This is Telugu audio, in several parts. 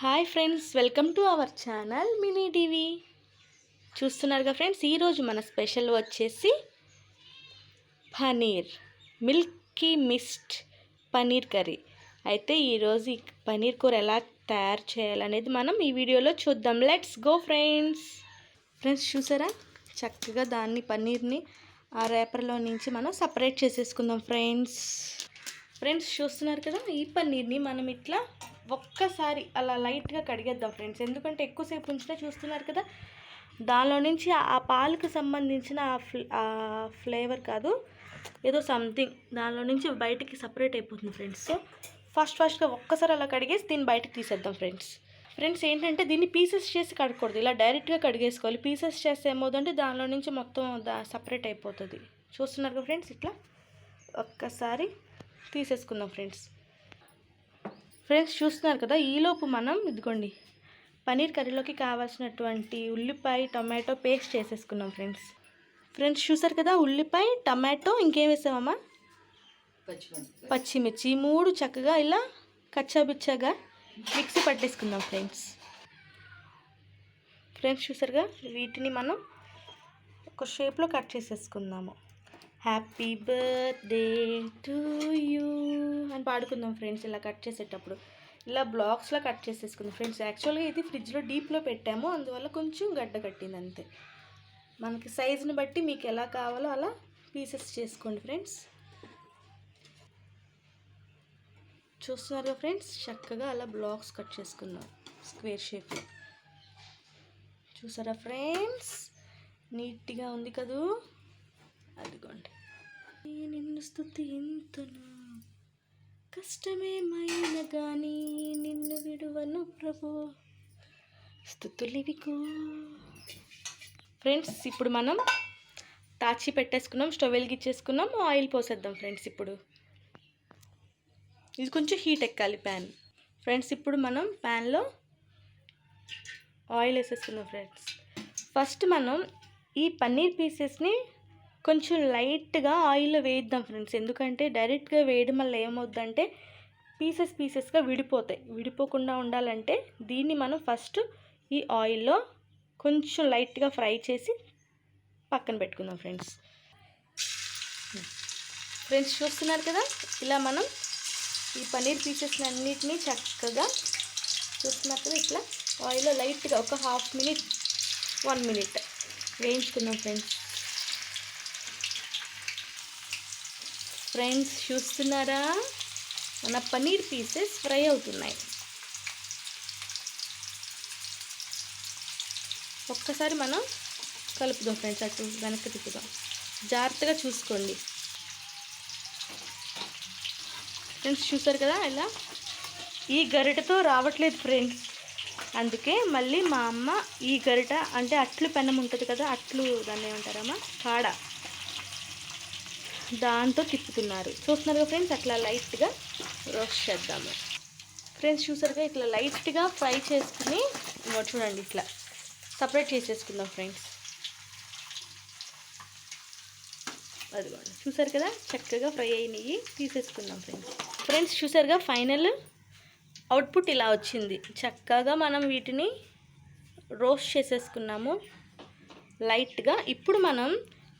Hi friends welcome to our channel mini TV. చూస్తున్నారుగా ఫ్రెండ్స్ ఈరోజు మన స్పెషల్ వచ్చేసి paneer Milky Mist paneer curry. అయితే ఈరోజు ఈ పనీర్ కూర ఎలా తయారు చేయాలనేది మనం ఈ వీడియోలో చూద్దాం. Let's go friends. ఫ్రెండ్స్ చూసారా? చక్కగా దాన్ని పన్నీర్ని ఆ రేపర్లో నుంచి మనం సపరేట్ చేసేసుకుందాం ఫ్రెండ్స్. ఫ్రెండ్స్ చూస్తున్నారు కదా? ఈ పన్నీర్ని మనం ఇట్లా ఒక్కసారి అలా లైట్గా కడిగేద్దాం ఫ్రెండ్స్. ఎందుకంటే ఎక్కువసేపు ఉంచినా చూస్తున్నారు కదా దానిలో నుంచి ఆ పాలకు సంబంధించిన ఆ ఫ్లే ఫ్లేవర్ కాదు ఏదో సంథింగ్ దానిలో నుంచి బయటికి సపరేట్ అయిపోతుంది ఫ్రెండ్స్. సో ఫస్ట్ ఫస్ట్గా ఒక్కసారి అలా కడిగేసి దీన్ని బయటకు తీసేద్దాం ఫ్రెండ్స్. ఫ్రెండ్స్ ఏంటంటే దీన్ని పీసెస్ చేసి కడగకూడదు ఇలా డైరెక్ట్గా కడిగేసుకోవాలి. పీసెస్ చేస్తే ఏమవుతుందంటే దానిలో నుంచి మొత్తం దా సపరేట్ అయిపోతుంది. చూస్తున్నారు కదా ఫ్రెండ్స్ ఇట్లా ఒక్కసారి తీసేసుకుందాం ఫ్రెండ్స్. ఫ్రెండ్స్ చూస్తున్నారు కదా ఈలోపు మనం ఇదిగోండి పనీర్ కర్రీలోకి కావాల్సినటువంటి ఉల్లిపాయ టమాటో పేస్ట్ చేసేసుకున్నాం ఫ్రెండ్స్. ఫ్రెండ్స్ చూసారు కదా ఉల్లిపాయ టమాటో ఇంకేం వేసామమ్మా? పచ్చిమిర్చి. మూడు చక్కగా ఇలా కచ్చాబిచ్చాగా మిక్సీ పట్టేసుకుందాం ఫ్రెండ్స్. ఫ్రెండ్స్ చూసారుగా వీటిని మనం ఒక షేప్లో కట్ చేసేసుకుందాము. హ్యాపీ బర్త్డే టు యూ అని పాడుకుందాం ఫ్రెండ్స్ ఇలా కట్ చేసేటప్పుడు. ఇలా బ్లాక్స్లో కట్ చేసేసుకుందాం. ఫ్రెండ్స్ యాక్చువల్గా ఇది ఫ్రిడ్జ్లో డీప్లో పెట్టాము. అందువల్ల కొంచెం గడ్డ కట్టింది అంతే మనకి సైజుని బట్టి మీకు ఎలా కావాలో అలా పీసెస్ చేసుకోండి ఫ్రెండ్స్. చూస్తున్నారు ఫ్రెండ్స్ చక్కగా అలా బ్లాక్స్ కట్ చేసుకున్నాం స్క్వేర్ షేప్లో. చూసారా ఫ్రెండ్స్? నీట్గా ఉంది కదూ? అదిగోండి. నిన్ను స్థుతింతును కష్టమేమైన కానీ నిన్ను విడువను ప్రభు. స్థుతులివికో ఫ్రెండ్స్ ఇప్పుడు మనం తాచి పెట్టేసుకున్నాం స్టవ్ వెలిగించేసుకున్నాం ఆయిల్ పోసేద్దాం ఫ్రెండ్స్ ఇప్పుడు. ఇది కొంచెం హీట్ ఎక్కాలి ప్యాన్. ఫ్రెండ్స్ ఇప్పుడు మనం ప్యాన్లో ఆయిల్ వేసేసుకుందాం ఫ్రెండ్స్. ఫస్ట్ మనం ఈ పన్నీర్ పీసెస్ని కొంచెం లైట్గా ఆయిల్లో వేయిద్దాం ఫ్రెండ్స్. ఎందుకంటే డైరెక్ట్గా వేయడం వల్ల ఏమవుద్దంటే పీసెస్ పీసెస్గా విడిపోతాయి. విడిపోకుండా ఉండాలంటే దీన్ని మనం ఫస్ట్ ఈ ఆయిల్లో కొంచెం లైట్గా ఫ్రై చేసి పక్కన పెట్టుకుందాం ఫ్రెండ్స్. ఫ్రెండ్స్ చూస్తున్నారు కదా? ఇలా మనం ఈ పన్నీర్ పీసెస్ అన్నిటినీ చక్కగా చూస్తున్నారు కదా? ఇట్లా ఆయిల్లో లైట్గా ఒక హాఫ్ మినిట్ వన్ మినిట్ వేయించుకుందాం ఫ్రెండ్స్. ఫ్రెండ్స్ చూస్తున్నారా? మన పన్నీర్ పీసెస్ ఫ్రై అవుతున్నాయి. ఒక్కసారి మనం కలుపుదాం ఫ్రెండ్స్ అటు వెనక్కి తిప్పుదాం. జాగ్రత్తగా చూసుకోండి. ఫ్రెండ్స్ చూసారు కదా ఇలా ఈ గరిటతో రావట్లేదు ఫ్రెండ్స్. అందుకే మళ్ళీ మా అమ్మ ఈ గరిట అంటే అట్లు పెన్నం ఉంటుంది కదా అట్లు దాన్ని ఏమంటారమ్మా? కాడ. దాంతో తిప్పుతున్నారు. చూస్తున్నారు ఫ్రెండ్స్ అట్లా లైట్గా రోస్ట్ చేద్దాము. ఫ్రెండ్స్ చూసారుగా ఇట్లా లైట్గా ఫ్రై చేసుకుని చూడండి ఇట్లా సపరేట్ చేసేసుకుందాం ఫ్రెండ్స్. అదిగోండి చూసారు కదా చక్కగా ఫ్రై అయినవి తీసేసుకుందాం ఫ్రెండ్స్. ఫ్రెండ్స్ చూసారుగా ఫైనల్ అవుట్పుట్ ఇలా వచ్చింది. చక్కగా మనం వీటిని రోస్ట్ చేసేసుకున్నాము. లైట్గా ఇప్పుడు మనం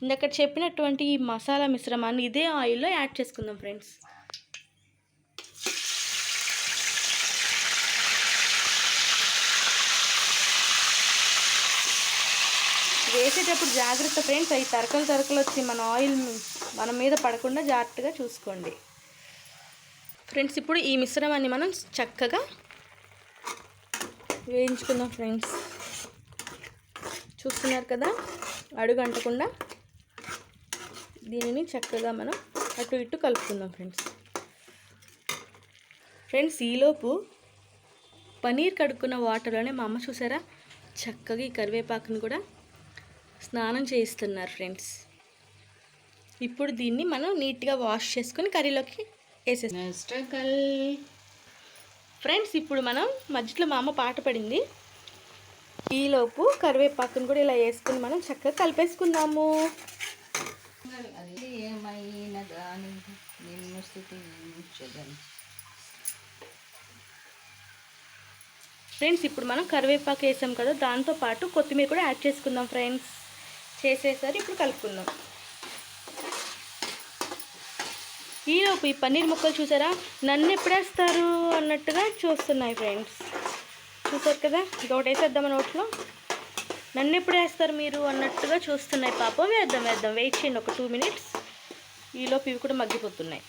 ఇందాక చెప్పినటువంటి ఈ మసాలా మిశ్రమాన్ని ఇదే ఆయిల్లో యాడ్ చేసుకుందాం ఫ్రెండ్స్. వేసేటప్పుడు జాగ్రత్త ఫ్రెండ్స్ అవి తరకలు తరకలు వచ్చి మన ఆయిల్ మన మీద పడకుండా జాగ్రత్తగా చూసుకోండి. ఫ్రెండ్స్ ఇప్పుడు ఈ మిశ్రమాన్ని మనం చక్కగా వేయించుకుందాం ఫ్రెండ్స్. చూస్తున్నారు కదా? అడుగు అంటకుండా దీనిని చక్కగా మనం అటు ఇటు కలుపుకుందాం ఫ్రెండ్స్. ఫ్రెండ్స్ ఈలోపు పనీర్ కడుక్కున్న వాటర్లోనే మా అమ్మ చూసారా? చక్కగా ఈ కరివేపాకుని కూడా స్నానం చేయిస్తున్నారు ఫ్రెండ్స్. ఇప్పుడు దీన్ని మనం నీట్గా వాష్ చేసుకొని కర్రీలోకి వేసేస్తాం. ఫ్రెండ్స్ ఇప్పుడు మనం మధ్యలో మా అమ్మ పాట పడింది. ఈలోపు కరివేపాకును కూడా ఇలా వేసుకుని మనం చక్కగా కలిపేసుకుందాము. అది ఏమైనా కానీ నిన్ను స్థుతించదని. ఫ్రెండ్స్ ఇప్పుడు మనం కరివేపాకు వేసాం కదా దాంతో పాటు కొత్తిమీర కూడా యాడ్ చేసుకుందాం ఫ్రెండ్స్. చేసేసరి ఇప్పుడు కలుపుకుందాం. ఈలోపు ఈ పన్నీర్ ముక్కలు చూసారా? నన్ను ఎప్పుడేస్తారు అన్నట్టుగా చూస్తున్నాయి ఫ్రెండ్స్. చూసారు కదా? ఇంకొకటి వేసేద్దామా నోట్లో? నన్ను ఎప్పుడు వేస్తారు మీరు అన్నట్టుగా చూస్తున్నాయి పాపం. వేద్దాం వేద్దాం. వెయిట్ చేయండి ఒక టూ మినిట్స్ ఈలోపు ఇవి కూడా మగ్గిపోతున్నాయి.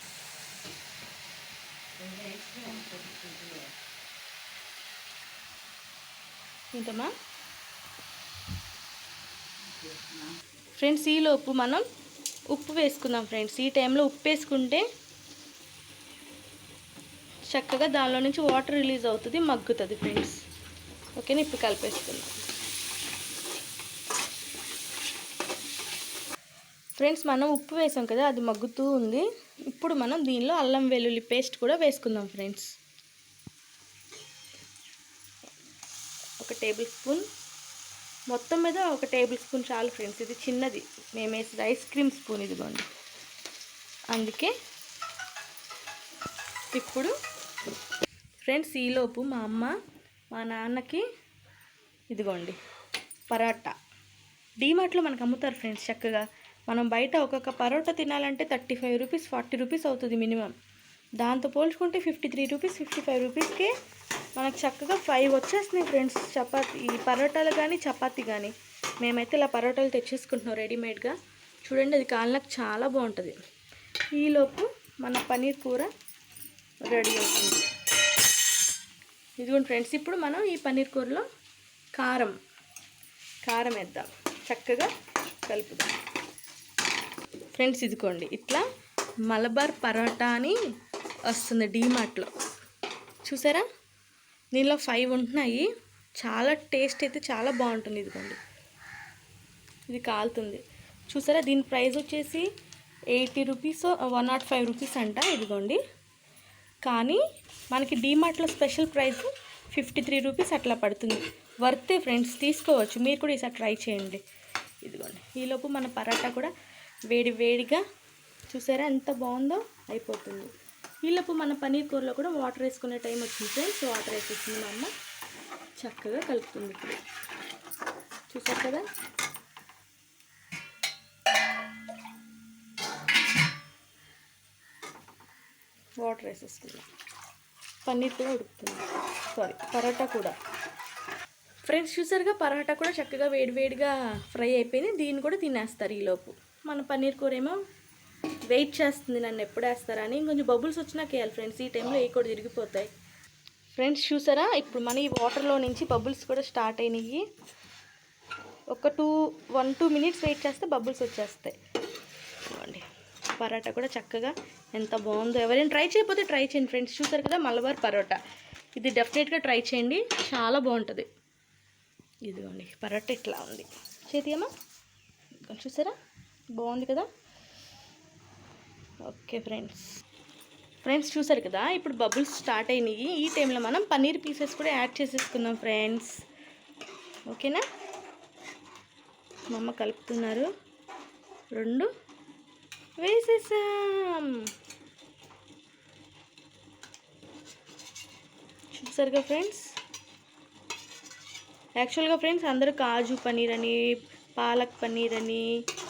ఏంటమ్మా ఫ్రెండ్స్ ఈలోపు మనం ఉప్పు వేసుకుందాం ఫ్రెండ్స్. ఈ టైంలో ఉప్పు వేసుకుంటే చక్కగా దానిలో నుంచి వాటర్ రిలీజ్ అవుతుంది మగ్గుతుంది ఫ్రెండ్స్. ఓకేనా? ఇప్పుడు కలిపేసుకుందాం. ఫ్రెండ్స్ మనం ఉప్పు వేసాం కదా అది మగ్గుతూ ఉంది. ఇప్పుడు మనం దీనిలో అల్లం వెల్లుల్లి పేస్ట్ కూడా వేసుకుందాం ఫ్రెండ్స్. ఒక టేబుల్ స్పూన్. మొత్తం మీద ఒక టేబుల్ స్పూన్ చాలు ఫ్రెండ్స్ ఇది చిన్నది. మేము వేసేది ఐస్ క్రీమ్ స్పూన్ ఇదిగోండి. అందుకే ఇప్పుడు ఫ్రెండ్స్ ఈలోపు మా అమ్మ మా నాన్నకి ఇదిగోండి పరాటా. డీమార్ట్లో మనకు అమ్ముతారు ఫ్రెండ్స్ చక్కగా. మనం బయట ఒక్కొక్క పరోటా తినాలంటే thirty five rupees forty rupees అవుతుంది మినిమం. దాంతో పోల్చుకుంటే fifty three rupees fifty five రూపీస్కే మనకు చక్కగా ఫైవ్ వచ్చేస్తున్నాయి ఫ్రెండ్స్. చపాతీ ఈ పరోటాలు కానీ చపాతీ కానీ. మేమైతే ఇలా పరోటాలు తెచ్చేసుకుంటున్నాం రెడీమేడ్గా. చూడండి అది కాళ్ళకు చాలా బాగుంటుంది. ఈలోపు మన పన్నీర్ కూర రెడీ అవుతుంది. ఇదిగోండి ఫ్రెండ్స్ ఇప్పుడు మనం ఈ పన్నీర్ కూరలో కారం కారం వేద్దాం. చక్కగా కలుపుదాం. ఫ్రెండ్స్ ఇదిగోండి ఇట్లా మలబార్ పరోటా అని వస్తుంది డీమార్ట్లో. చూసారా? దీనిలో ఫైవ్ ఉంటున్నాయి. చాలా టేస్ట్ అయితే చాలా బాగుంటుంది ఇదిగోండి. ఇది కాలుతుంది. చూసారా? దీని ప్రైస్ వచ్చేసి eighty rupees one nought five rupees అంట ఇదిగోండి. కానీ మనకి డీమార్ట్లో special price fifty three rupees అట్లా పడుతుంది. వర్తే ఫ్రెండ్స్ తీసుకోవచ్చు. మీరు కూడా ఈసారి ట్రై చేయండి. ఇదిగోండి. ఈలోపు మన పరాటా కూడా వేడి వేడిగా చూసారా ఎంత బాగుందో అయిపోతుంది. ఈలోపు మన పన్నీర్ కూరలో కూడా వాటర్ వేసుకునే టైం వచ్చింది ఫ్రెండ్స్. వాటర్ వేసేసింది మా అమ్మ. చక్కగా కలుపుతుంది ఇప్పుడు. చూసారు కదా? వాటర్ వేసేసుకుందాం. పన్నీర్ కూడా ఉడుకుతుంది. సారీ పరోటా కూడా. ఫ్రెండ్స్ చూసారుగా పరోటా కూడా చక్కగా వేడివేడిగా ఫ్రై అయిపోయింది. దీన్ని కూడా తినేస్తారు ఈలోపు. మన పన్నీర్ కూర ఏమో వెయిట్ చేస్తుంది నన్ను ఎప్పుడు వేస్తారని కొంచెం బబుల్స్ వచ్చినాక వేయాలి ఫ్రెండ్స్ ఈ టైంలో ఏ కూడా తిరిగిపోతాయి. ఫ్రెండ్స్ చూసారా? ఇప్పుడు మన ఈ వాటర్లో నుంచి బబుల్స్ కూడా స్టార్ట్ అయినాయి. ఒక two one two minutes wait చేస్తే బబుల్స్ వచ్చేస్తాయి. చూడండి పరోటా కూడా చక్కగా ఎంత బాగుందో. ఎవరైనా ట్రై చేయకపోతే ట్రై చేయండి ఫ్రెండ్స్. చూసారు కదా మలబార్ పరోటా. ఇది డెఫినెట్గా ట్రై చేయండి. చాలా బాగుంటుంది. ఇదిగోండి పరోటా ఇట్లా ఉంది. చేతియమ్మా ఇదిగోండి చూసారా? బాగుంది కదా? Okay friends. ఫ్రెండ్స్ చూసారు కదా ఇప్పుడు బబుల్స్ స్టార్ట్ అయినాయి. ఈ టైంలో మనం పన్నీర్ పీసెస్ కూడా యాడ్ చేసేసుకుందాం ఫ్రెండ్స్. ఓకేనా? మా అమ్మ కలుపుతున్నారు. రెండు వేసేసాం. చూసారుగా ఫ్రెండ్స్? యాక్చువల్గా ఫ్రెండ్స్ అందరూ కాజు పన్నీర్ అని పాలక్ పన్నీర్ అని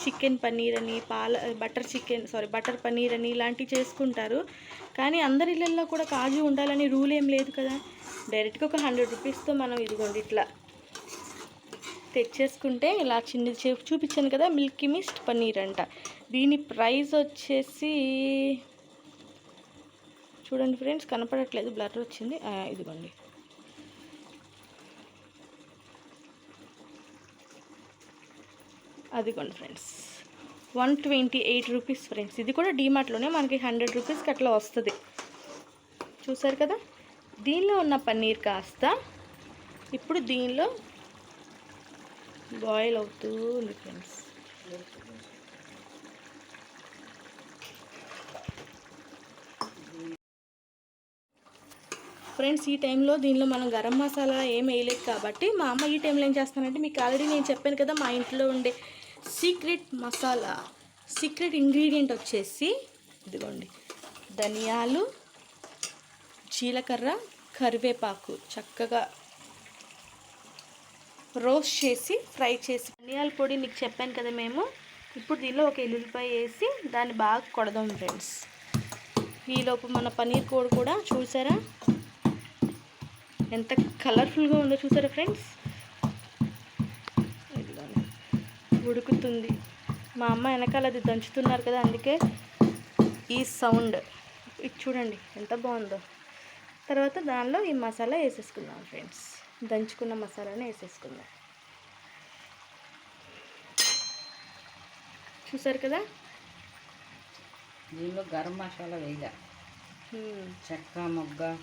చికెన్ పన్నీర్ అని పాల butter chicken sorry butter paneer అని ఇలాంటివి చేసుకుంటారు. కానీ అందరి ఇళ్ళల్లో కూడా కాజు ఉండాలని రూల్ ఏం లేదు కదా. డైరెక్ట్గా ఒక హండ్రెడ్ రూపీస్తో మనం ఇదిగోండి ఇట్లా తెచ్చేసుకుంటే ఇలా చిన్నది చూపించాను కదా మిల్కీ మిస్ట్ పన్నీర్ అంట. దీని ప్రైస్ వచ్చేసి చూడండి ఫ్రెండ్స్ కనపడట్లేదు బ్లర్ వచ్చింది. ఇదిగోండి. అదిగోండి friends. One twenty eight rupees friends. ఇది కూడా డీమార్ట్లోనే మనకి హండ్రెడ్ రూపీస్కి అట్లా వస్తుంది. చూసారు కదా? దీనిలో ఉన్న పన్నీర్ కాస్త ఇప్పుడు దీనిలో బాయిల్ అవుతూ ఉంది ఫ్రెండ్స్. ఫ్రెండ్స్ ఈ టైంలో దీనిలో మనం గరం మసాలా ఏం వేయలేదు కాబట్టి మా అమ్మ ఈ టైంలో ఏం చేస్తానంటే మీకు ఆల్రెడీ నేను చెప్పాను కదా మా ఇంట్లో ఉండే సీక్రెట్ మసాలా సీక్రెట్ ఇంగ్రీడియంట్ వచ్చేసి ఇదిగోండి. ధనియాలు జీలకర్ర కరివేపాకు చక్కగా రోస్ట్ చేసి ఫ్రై చేసి ధనియాల పొడి నీకు చెప్పాను కదా మేము. ఇప్పుడు దీనిలో ఒక ఎల్లుల్లిపాయ వేసి దాన్ని బాగా కొడదాం ఫ్రెండ్స్. ఈలోపు మన పన్నీర్ కోడి కూడా చూసారా? ఎంత కలర్ఫుల్గా ఉందో చూసారా ఫ్రెండ్స్? ఉడుకుతుంది. మా అమ్మ వెనకాల అది దంచుతున్నారు కదా అందుకే ఈ సౌండ్. ఇది చూడండి ఎంత బాగుందో. తర్వాత దానిలో ఈ మసాలా వేసేసుకుందాం ఫ్రెండ్స్. దంచుకున్న మసాలాని వేసేసుకుందాం. చూసారు కదా? దీనిలో గరం మసాలా హ్మ్. చెక్క మొగ్గ.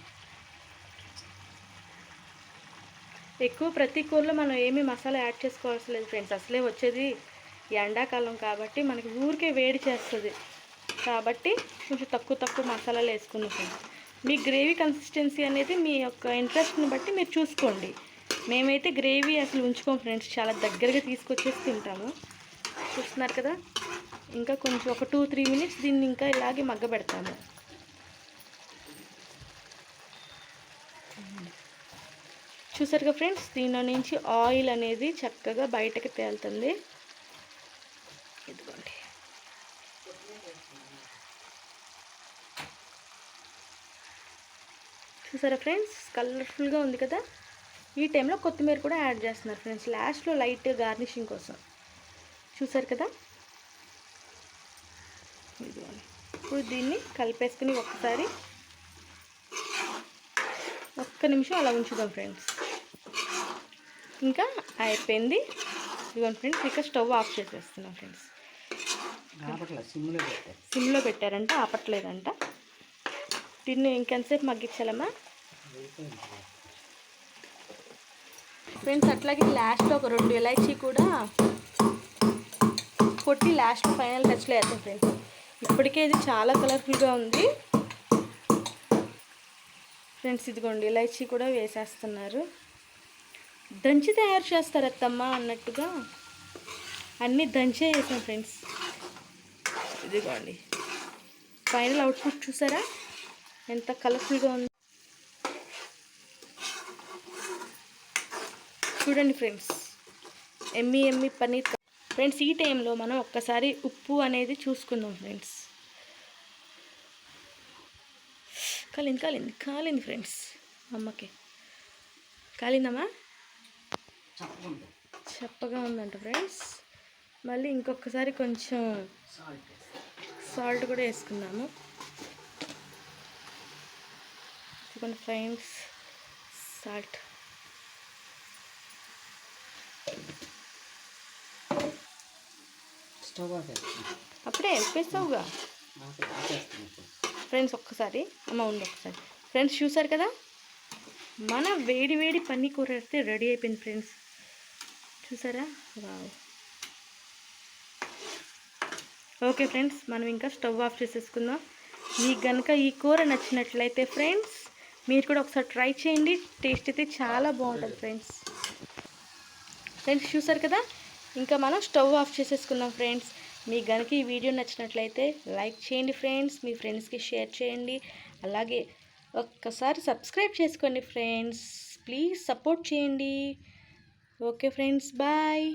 ఎక్కువ ప్రతి కూరలో మనం ఏమీ మసాలా యాడ్ చేసుకోవాల్సిన లేదు ఫ్రెండ్స్. అసలే వచ్చేది ఎండాకాలం కాబట్టి మనకి ఊరికే వేడి చేస్తుంది. కాబట్టి కొంచెం తక్కువ తక్కువ మసాలాలు వేసుకున్నాం ఫ్రెండ్స్. మీ గ్రేవీ కన్సిస్టెన్సీ అనేది మీ యొక్క ఇంట్రెస్ట్ని బట్టి మీరు చూసుకోండి. మేమైతే గ్రేవీ అసలు ఉంచుకోం ఫ్రెండ్స్. చాలా దగ్గరగా తీసుకొచ్చేసి తింటాము. చూస్తున్నారు కదా? ఇంకా కొంచెం ఒక టూ త్రీ మినిట్స్ దీన్ని ఇంకా ఇలాగే మగ్గ పెడతాము చూసారుగా ఫ్రెండ్స్ దీనిలో నుంచి ఆయిల్ అనేది చక్కగా బయటకు తేలుతుంది. ఇదిగోండి. చూసారా ఫ్రెండ్స్ కలర్ఫుల్గా ఉంది కదా? ఈ టైంలో కొత్తిమీర కూడా యాడ్ చేస్తున్నారు ఫ్రెండ్స్ లాస్ట్లో లైట్ గార్నిషింగ్ కోసం. చూసారు కదా? ఇదిగోండి. ఇప్పుడు దీన్ని కలిపేసుకుని ఒక్కసారి ఒక్క నిమిషం అలా ఉంచుదాం ఫ్రెండ్స్. ఇంకా అయిపోయింది. ఇదిగోండి ఫ్రెండ్స్ ఇంకా స్టవ్ ఆఫ్ చేసేస్తున్నాం ఫ్రెండ్స్. సిమ్లో పెట్టారు సిమ్లో పెట్టారంట ఆపట్లేదంట. దీన్ని ఇంకెంతసేపు మగ్గించాలమ్మా? ఫ్రెండ్స్ అట్లాగే లాస్ట్లో ఒక రెండు ఇలాచీ కూడా కొట్టి లాస్ట్ ఫైనల్ టచ్లో వేస్తాం ఫ్రెండ్స్. ఇప్పటికే ఇది చాలా కలర్ఫుల్గా ఉంది. ఫ్రెండ్స్ ఇదిగోండి ఇలాచీ కూడా వేసేస్తున్నారు. దంచి తయారు చేస్తారు అత్తమ్మ అన్నట్టుగా అన్నీ దంచే వేసాం ఫ్రెండ్స్. ఇదిగోండి. ఫైనల్ అవుట్పుట్ చూసారా? ఎంత కలర్ఫుల్గా ఉంది. చూడండి ఫ్రెండ్స్. ఎమ్మి ఎమ్మి పన్నీర్ ఫ్రెండ్స్ ఈ టైంలో మనం ఒక్కసారి ఉప్పు అనేది చూసుకుందాం ఫ్రెండ్స్. కాలింది కాలింది కాలింది ఫ్రెండ్స్. అమ్మకి. కాలిందమ్మా? చెప్పగా ఉందంట ఫ్రెండ్స్. మళ్ళీ ఇంకొకసారి కొంచెం సాల్ట్ కూడా వేసుకుందాము. చూడండి ఫ్రెండ్స్ సాల్ట్. అప్పుడే ఇప్పుడు ఫ్రెండ్స్ ఒక్కసారి అమ్మ ఉండి ఒకసారి ఫ్రెండ్స్ చూసారు కదా? మన వేడి వేడి పన్నీ కూర అయితే రెడీ అయిపోయింది ఫ్రెండ్స్. చూసారా? వావ్. ఓకే ఫ్రెండ్స్ మనం ఇంకా స్టవ్ ఆఫ్ చేసేసుకుందాం. మీకు కనుక ఈ కూర నచ్చినట్లయితే ఫ్రెండ్స్ మీరు కూడా ఒకసారి ట్రై చేయండి. టేస్ట్ అయితే చాలా బాగుంటుంది ఫ్రెండ్స్. ఫ్రెండ్స్ చూసారు కదా? ఇంకా మనం స్టవ్ ఆఫ్ చేసేసుకుందాం ఫ్రెండ్స్. మీకు కనుక ఈ వీడియో నచ్చినట్లయితే లైక్ చేయండి ఫ్రెండ్స్. మీ ఫ్రెండ్స్కి షేర్ చేయండి. అలాగే ఒక్కసారి సబ్స్క్రైబ్ చేసుకోండి ఫ్రెండ్స్. ప్లీజ్ సపోర్ట్ చేయండి. Okay friends bye